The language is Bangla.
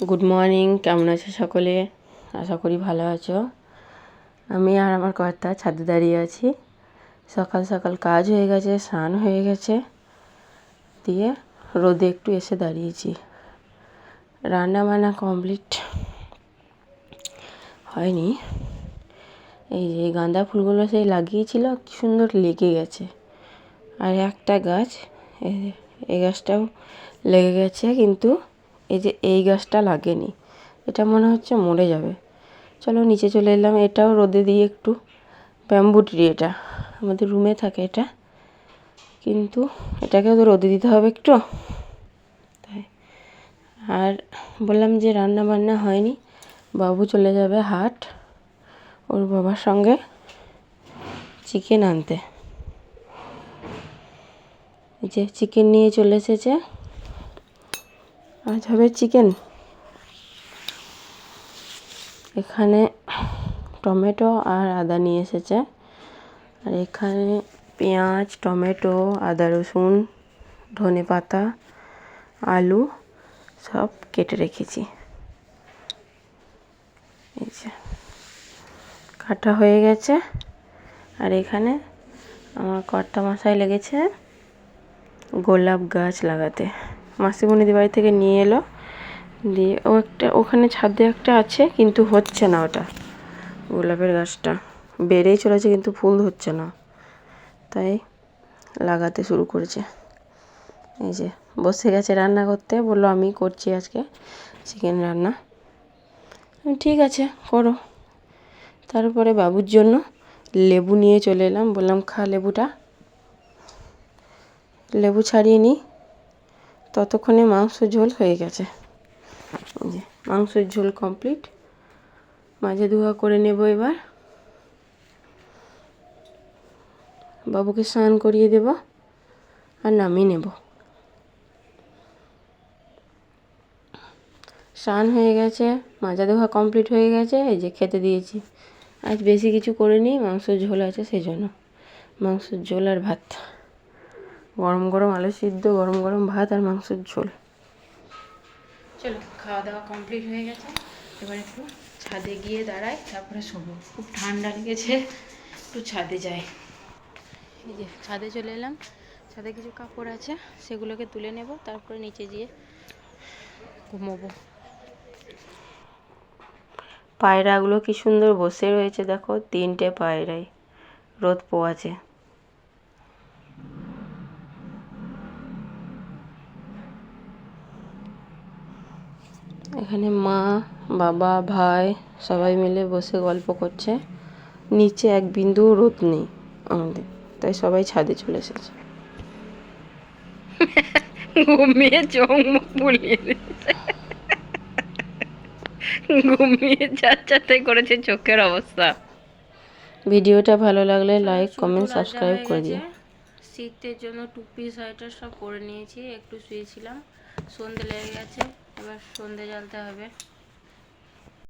গুড মর্নিং কেমন আছো সকলে? আশা করি ভালো আছো। আমি আর আমার কর্তা ছাদে দাঁড়িয়ে আছি। সকাল সকাল কাজ হয়ে গেছে, স্নান হয়ে গেছে। দিয়ে রোদে একটু এসে দাঁড়িয়েছি। রান্না বান্না কমপ্লিট হয়নি। এই যে গাঁদা ফুলগুলো সেই লাগিয়েছিল, কি সুন্দর লেগে গেছে। আর একটা গাছ এই গাছটাও লেগে গেছে কিন্তু এই যে এই গাছটা লাগেনি, এটা মনে হচ্ছে মরে যাবে। চলো নিচে চলে এলাম, এটাও রোদে দিয়ে একটু ব্যাম্বু ট্রি এটা, আমাদের রুমে থাকে এটা। কিন্তু এটাকেও তো রোদে দিতে হবে একটু। তাই। আর বললাম যে রান্না বান্না হয়নি, বাবু চলে যাবে হাট, ওর বাবার সঙ্গে চিকেন আনতে। যে চিকেন নিয়ে চলে এসেছে। আজ হবে চিকেন। এখানে টমেটো আর আদা নিয়ে এসেছে। আর এখানে পেঁয়াজ, টমেটো, আদা রসুন, ধনে পাতা, আলু সব কেটে রেখেছি। এই যে, কাটা হয়ে গেছে। আর এখানে আমার কর্তা মশাই লেগেছে গোলাপ গাছ লাগাতে। মাসিমণিদি বাড়ি থেকে নিয়ে এলো। দিয়ে ও একটা, ওখানে ছাদে একটা আছে, কিন্তু হচ্ছে না ওটা। গোলাপের গাছটা। বেড়েই চলেছে, কিন্তু ফুল হচ্ছে না। তাই লাগাতে শুরু করেছে। এই যে, বসে গেছে রান্না করতে। বলল, আমি করছি আজকে চিকেন রান্না। ঠিক আছে, করো। তারপরে বাবুর জন্য লেবু নিয়ে চলে এলাম। বললাম, খা লেবুটা। লেবু ছাড়িয়ে নিই। ততক্ষণে মাংস ঝোল হয়ে গেছে। যে, মাংসের ঝোল কমপ্লিট মাঝে ধোয়া করে নেব এবার। বাবুকে স্নান করিয়ে দেব আর নামিয়ে নেব। স্নান হয়ে গেছে, মাজা ধোয়া কমপ্লিট হয়ে গেছে, এই যে খেতে দিয়েছি। আজ বেশি কিছু করিনি, মাংসের ঝোল আছে সেই জন্য মাংসের ঝোল আর ভাত। গরম গরম আলু সিদ্ধ গরম গরম ভাত আর মাংসের ঝোল। চলো খাওয়া দাওয়া কমপ্লিট হয়ে গেছে। এবার একটু ছাদে গিয়ে দাঁড়াই তারপরে শোবো। খুব ঠান্ডা লেগেছে একটু ছাদে যাই। এই যে ছাদে চলে এলাম। ছাদে কিছু কাপড় আছে সেগুলোকে তুলে নেব তারপরে নিচে গিয়ে ঘুমোবো। পায়রাগুলো কি সুন্দর বসে রয়েছে দেখো তিনটে পায়রাই। রোদ পোয়াছে। এখানে মা বাবা ভাই সবাই মিলে বসে গল্প করছে। নিচে এক বিন্দু রোদ নেই আমাদের তাই সবাই ছাদে চলে এসেছে। ঘুমিয়ে চোখ বুলিয়ে দিয়েছে। ঘুমিয়ে যাচ্ছে করেছে চোখের অবস্থা। ভিডিওটা ভালো লাগলে লাইক কমেন্ট সাবস্ক্রাইব করে দিও। শীতের জন্য টুপি সোয়েটার সব পরে নিয়েছি একটু শুয়েছিলাম। সন্ধে লেগে গেছে। এবার সন্ধে জ্বালতে হবে।